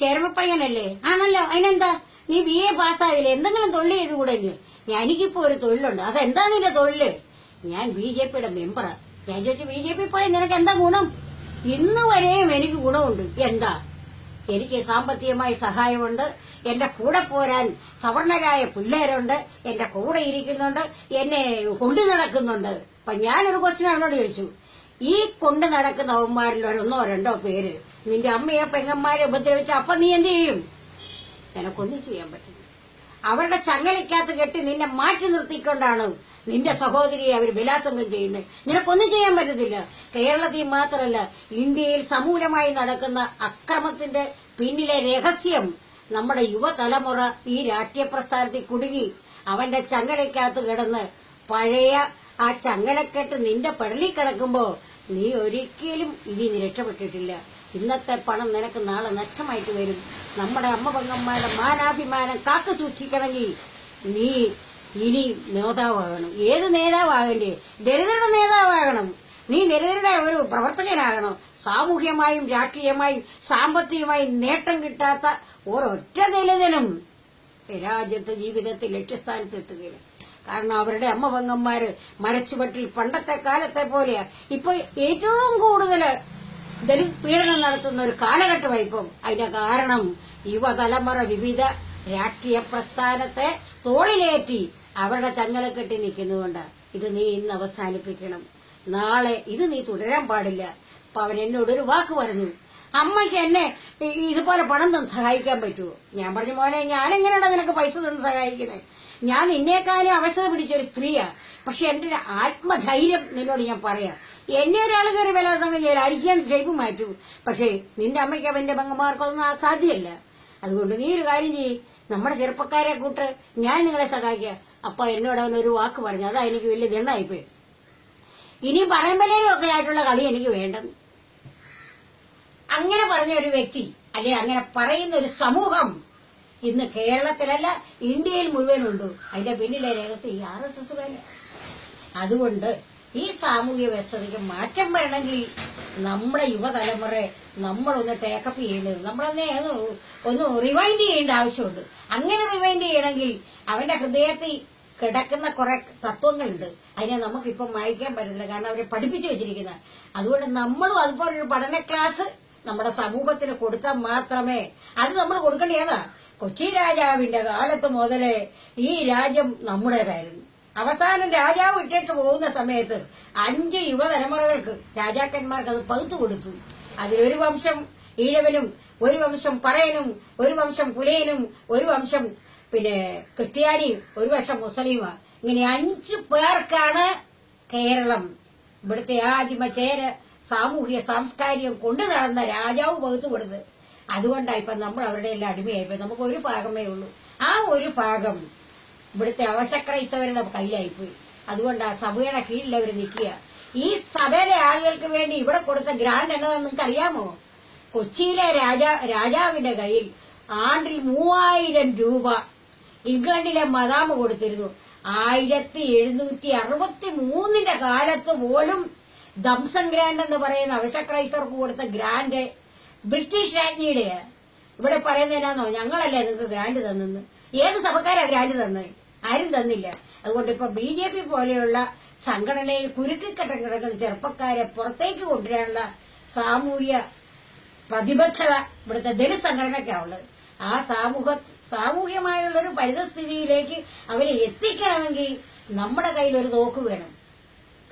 ചേർമപ്പയ്യനല്ലേ ആണല്ലോ. അതിനെന്താ? നീ ബി എ പാസ്സായില്ലേ എന്തെങ്കിലും തൊഴിൽ ചെയ്ത് കൂടെ ഇനി? ഞാൻ എനിക്കിപ്പോ ഒരു തൊഴിലുണ്ട്. അതെന്താ നിന്റെ തൊഴിൽ? ഞാൻ ബി ജെ പിയുടെ മെമ്പറാ ഞാൻ ചോദിച്ചു ബി ജെ പി പോയ നിനക്ക് എന്താ ഗുണം? ഇന്ന് വരെയും എനിക്ക് ഗുണമുണ്ട്. എന്താ? എനിക്ക് സാമ്പത്തികമായി സഹായമുണ്ട്. എന്റെ കൂടെ പോരാൻ സവർണരായ പിള്ളേരുണ്ട്. എന്റെ കൂടെ ഇരിക്കുന്നുണ്ട്. എന്നെ കൊണ്ടു നടക്കുന്നുണ്ട്. അപ്പൊ ഞാനൊരു ക്വസ്റ്റിൻ അവനോട് ചോദിച്ചു. ഈ കൊണ്ട് നടക്കുന്ന അവന്മാരിൽ ഒരൊന്നോ രണ്ടോ പേര്. നിന്റെ അമ്മയെ പെങ്ങന്മാരെ ഉപദ്രവിച്ച അപ്പൊ നീ എന്ത് ചെയ്യും? എനക്കൊന്നും ചെയ്യാൻ പറ്റില്ല. അവരുടെ ചങ്ങലയ്ക്കകത്ത് കെട്ടി നിന്നെ മാറ്റി നിർത്തിക്കൊണ്ടാണ് നിന്റെ സഹോദരിയെ അവർ ബലാസംഗം ചെയ്യുന്നത്. നിനക്കൊന്നും ചെയ്യാൻ പറ്റത്തില്ല. കേരളത്തിൽ മാത്രമല്ല ഇന്ത്യയിൽ സമൂലമായി നടക്കുന്ന അക്രമത്തിന്റെ പിന്നിലെ രഹസ്യം നമ്മുടെ യുവതലമുറ ഈ രാഷ്ട്രീയ പ്രസ്ഥാനത്തിൽ കുടുങ്ങി അവന്റെ ചങ്ങലയ്ക്കകത്ത് കിടന്ന് പഴയ ആ ചങ്ങലക്കെട്ട് നിന്റെ പടലിൽ കിടക്കുമ്പോ നീ ഒരിക്കലും ഇതിൽ നിന്ന് രക്ഷപ്പെട്ടിട്ടില്ല. ഇന്നത്തെ പണം നിനക്ക് നാളെ നഷ്ടമായിട്ട് വരും. നമ്മുടെ അമ്മ പെങ്ങന്മാരുടെ മാനാഭിമാനം കാക്ക സൂക്ഷിക്കണമെങ്കിൽ നീ ഇനി നേതാവാകണം. ഏത് നേതാവാകണ്ടേ? ദരിദ്രരുടെ നേതാവാകണം. നീ ദരിദ്രരുടെ ഒരു പ്രവർത്തകനാകണം. സാമൂഹ്യമായും രാഷ്ട്രീയമായും സാമ്പത്തികമായും നേട്ടം കിട്ടാത്ത ഒരൊറ്റ ദലിതനും രാജ്യത്ത് ജീവിതത്തിൽ ലക്ഷ്യസ്ഥാനത്ത് എത്തുകയില്ല കാരണം അവരുടെ അമ്മ പെങ്ങന്മാര് മരച്ചുവട്ടിൽ പണ്ടത്തെ കാലത്തെ പോലെയാ. ഇപ്പൊ ഏറ്റവും കൂടുതൽ ദലിത് പീഡനം നടത്തുന്ന ഒരു കാലഘട്ടമായി ഇപ്പം. അതിന്റെ കാരണം യുവതലമുറ വിവിധ രാഷ്ട്രീയ പ്രസ്ഥാനത്തെ തോളിലേറ്റി അവരുടെ ചങ്ങല കെട്ടി നിൽക്കുന്നതുകൊണ്ട് ഇത് നീ ഇന്ന് അവസാനിപ്പിക്കണം. നാളെ ഇത് നീ തുടരാൻ പാടില്ല. അപ്പൊ അവൻ എന്നോട് ഒരു വാക്ക് പറഞ്ഞു. അമ്മയ്ക്ക് എന്നെ ഇതുപോലെ പണം സഹായിക്കാൻ പറ്റുമോ ഞാൻ പറഞ്ഞു മോനെ ഞാൻ എങ്ങനെയാണ് നിനക്ക് പൈസ തന്ന് സഹായിക്കുന്നത് ഞാൻ നിന്നേക്കാളും അവസരം പിടിച്ചൊരു സ്ത്രീയാ പക്ഷെ എന്റെ ഒരു ആത്മധൈര്യം നിന്നോട് ഞാൻ പറയാം. എന്നെ ഒരാൾ കയറി ബലാത്സംഗം ചെയ്യാൻ അടിക്കാൻ ഷേപ്പ് മാറ്റും. പക്ഷേ നിന്റെ അമ്മയ്ക്ക് അവന്റെ പെങ്ങന്മാർക്കൊന്നും സാധ്യമല്ല. അതുകൊണ്ട് നീ ഒരു കാര്യം ചെയ്യ്. നമ്മുടെ ചെറുപ്പക്കാരെ കൂട്ട് ഞാൻ നിങ്ങളെ സഹായിക്കുക അപ്പൊ എന്നോട് അവൻ ഒരു വാക്ക് പറഞ്ഞു. അതാ എനിക്ക് വലിയ ദണ്ണായിപ്പോയി ഇനി പറയുമ്പോഴേലും ഒക്കെ ആയിട്ടുള്ള കളി എനിക്ക് വേണ്ടെന്ന് അങ്ങനെ പറഞ്ഞ ഒരു വ്യക്തി അല്ലെ അങ്ങനെ പറയുന്ന ഒരു സമൂഹം ഇന്ന് കേരളത്തിലല്ല ഇന്ത്യയിൽ മുഴുവനുണ്ട്. അതിന്റെ പിന്നിലെ രഹസ്യം ഈ ആർ എസ് അതുകൊണ്ട് ഈ സാമൂഹ്യ വ്യവസ്ഥതയ്ക്ക് മാറ്റം വരണമെങ്കിൽ നമ്മുടെ യുവതലമുറയെ നമ്മളൊന്ന് ടേക്കപ്പ് ചെയ്യേണ്ടത് നമ്മളൊന്ന് ഒന്ന് റിവൈൻഡ് ചെയ്യേണ്ട ആവശ്യമുണ്ട്. അങ്ങനെ റിവൈൻഡ് ചെയ്യണമെങ്കിൽ അവന്റെ ഹൃദയത്തിൽ കിടക്കുന്ന കുറെ തത്വങ്ങളുണ്ട്. അതിനെ നമുക്കിപ്പം വായിക്കാൻ പറ്റില്ല കാരണം അവരെ പഠിപ്പിച്ചു വെച്ചിരിക്കുന്നത്. അതുകൊണ്ട് നമ്മളും അതുപോലൊരു പഠന ക്ലാസ് നമ്മുടെ സമൂഹത്തിന് കൊടുത്താൽ മാത്രമേ അത് നമ്മൾ കൊടുക്കേണ്ട ഏതാ കൊച്ചി രാജാവിന്റെ കാലത്ത് മുതലേ ഈ രാജ്യം നമ്മുടേതായിരുന്നു. അവസാനം രാജാവ് ഇട്ടിട്ട് പോകുന്ന സമയത്ത് അഞ്ച് യുവതലമുറകൾക്ക് രാജാക്കന്മാർക്ക് അത് പകുത്തു കൊടുത്തു. അതിലൊരു വംശം ഈഴവനും ഒരു വംശം പറയനും ഒരു വംശം പുലയനും ഒരു വംശം പിന്നെ ക്രിസ്ത്യാനിയും ഒരു വംശം മുസ്ലിമാ ഇങ്ങനെ അഞ്ച് പേർക്കാണ് കേരളം. ഇവിടുത്തെ ആദിമ ചേര സാമൂഹ്യ സാംസ്കാരികം കൊണ്ടു നടന്ന രാജാവ് പകുത്തു കൊടുത്ത്. അതുകൊണ്ടാണ് ഇപ്പൊ നമ്മൾ അവരുടെ എല്ലാം അടിമയായിപ്പോ നമുക്ക് ഒരു ഭാഗമേ ഉള്ളൂ. ആ ഒരു ഭാഗം ഇവിടുത്തെ അവശക്രൈസ്തവരുടെ കയ്യിലായിപ്പോയി. അതുകൊണ്ട് ആ സഭയുടെ കീഴിൽ അവർ നിൽക്കുക. ഈ സഭയിലെ ആളുകൾക്ക് വേണ്ടി ഇവിടെ കൊടുത്ത ഗ്രാൻഡ് എന്നതെന്ന് നിങ്ങൾക്ക് അറിയാമോ കൊച്ചിയിലെ രാജാ രാജാവിന്റെ കയ്യിൽ ആണ്ടിൽ മൂവായിരം രൂപ ഇംഗ്ലണ്ടിലെ മദാമ കൊടുത്തിരുന്നു. ആയിരത്തി എഴുന്നൂറ്റി അറുപത്തി മൂന്നിന്റെ കാലത്ത് പോലും ദംസം ഗ്രാൻഡ് എന്ന് പറയുന്ന അവശക്രൈസ്തവർക്ക് കൊടുത്ത ഗ്രാൻഡ് ബ്രിട്ടീഷ് രാജ്ഞിയുടെ ഇവിടെ പറയുന്നതിനാന്നോ ഞങ്ങളല്ലേ നിങ്ങൾക്ക് ഗ്രാൻഡ് തന്നെന്ന്. ഏത് സഭക്കാരാ ഗ്രാൻഡ് തന്നത് ആരും തന്നില്ല. അതുകൊണ്ട് ഇപ്പൊ ബി ജെ പി പോലെയുള്ള സംഘടനയിൽ കുരുക്കിക്കട്ടം കിടക്കുന്ന ചെറുപ്പക്കാരെ പുറത്തേക്ക് കൊണ്ടുവരാനുള്ള സാമൂഹ്യ പ്രതിബദ്ധത ഇവിടുത്തെ ദലിത് സംഘടനയ്ക്കാണുള്ളത് ആ സാമൂഹ സാമൂഹ്യമായുള്ളൊരു പരിതസ്ഥിതിയിലേക്ക് അവരെ എത്തിക്കണമെങ്കിൽ നമ്മുടെ കയ്യിൽ ഒരു തോക്ക് വേണം.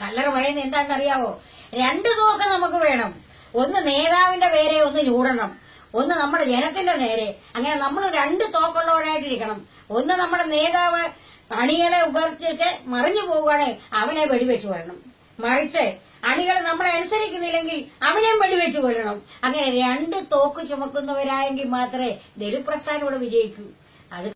കല്ലറ പറയുന്നത് എന്താണെന്നറിയാവോ? രണ്ട് തോക്ക് നമുക്ക് വേണം. ഒന്ന് നേതാവിന്റെ പേരെ ഒന്ന് ചൂടണം. ഒന്ന് നമ്മുടെ ജനത്തിന്റെ നേരെ. അങ്ങനെ നമ്മൾ രണ്ട് തോക്കുള്ളവരായിട്ടിരിക്കണം. ഒന്ന് നമ്മുടെ നേതാവ് അണികളെ ഉപർത്തിച്ച് മറിഞ്ഞു പോവുകയാണെങ്കിൽ അവനെ വെടിവെച്ചു കൊല്ലണം. മറിച്ച് അണികൾ നമ്മളെ അനുസരിക്കുന്നില്ലെങ്കിൽ അവനെയും വെടിവെച്ചു കൊല്ലണം. അങ്ങനെ രണ്ട് തോക്ക് ചുമക്കുന്നവരായെങ്കിൽ മാത്രമേ ദലിത് പ്രസ്ഥാനം ഇവിടെ വിജയിക്കൂ.